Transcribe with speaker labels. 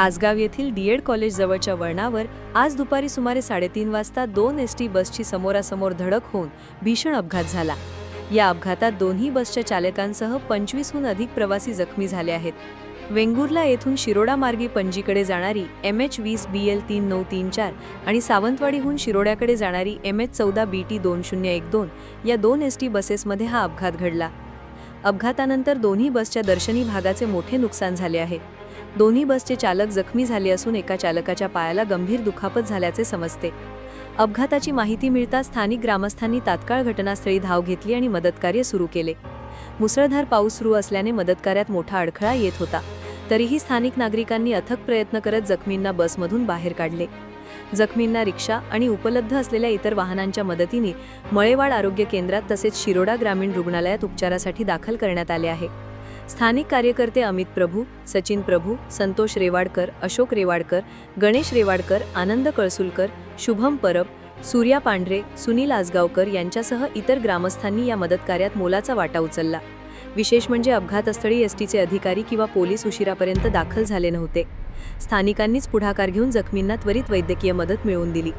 Speaker 1: आसगाव येथील D.Ed college जवळच्या वळणावर आज दुपारी सुमारे साडेतीन वाजता दोन एस टी बसची समोरासमोर धडक होऊन भीषण अपघात झाला. या अपघातात दोन्ही बसच्या चालकांसह पंचवीसहून अधिक प्रवासी जखमी झाले आहेत. वेंगुर्ला येथून शिरोडा मार्गे पणजीकडे जाणारी एम एच वीस बी एल तीन नऊ तीन चार आणि सावंतवाडीहून शिरोड्याकडे जाणारी एम एच चौदा बी टी दोन शून्य एक दोन या दोन एस टी बसेसमध्ये हा अपघात घडला. अपघातानंतर दोन्ही बसच्या दर्शनी भागाचे मोठे नुकसान झाले आहे. दोन्ही बसचे चालक जखमी झाले असून एका चालकाच्या पायाला गंभीर दुखापत झाल्याचे समजते. अपघाताची माहिती मिळताच स्थानिक ग्रामस्थांनी तात्काळ घटनास्थळी धाव घेतली आणि मदतकार्य सुरू केले. मुसळधार पाऊस सुरू असल्याने मदतकार्यात मोठा अडखळा येत होता. तरीही स्थानिक नागरिकांनी अथक प्रयत्न करत जखमींना बसमधून बाहेर काढले. जखमींना रिक्षा आणि उपलब्ध असलेल्या इतर वाहनांच्या मदतीने मळेवाड आरोग्य केंद्रात तसेच शिरोडा ग्रामीण रुग्णालयात उपचारासाठी दाखल करण्यात आले आहे. स्थानिक कार्यकर्ते अमित प्रभू सचिन प्रभू संतोष रेवाडकर अशोक रेवाडकर गणेश रेवाडकर आनंद कळसुलकर शुभम परब सूर्या पांढरे सुनील आजगावकर यांच्यासह इतर ग्रामस्थांनी या मदतकार्यात मोलाचा वाटा उचलला. विशेष म्हणजे अपघातस्थळी एस टीचे अधिकारी किंवा पोलीस उशिरापर्यंत दाखल झाले नव्हते. स्थानिकांनीच पुढाकार घेऊन जखमींना त्वरित वैद्यकीय मदत मिळवून दिली.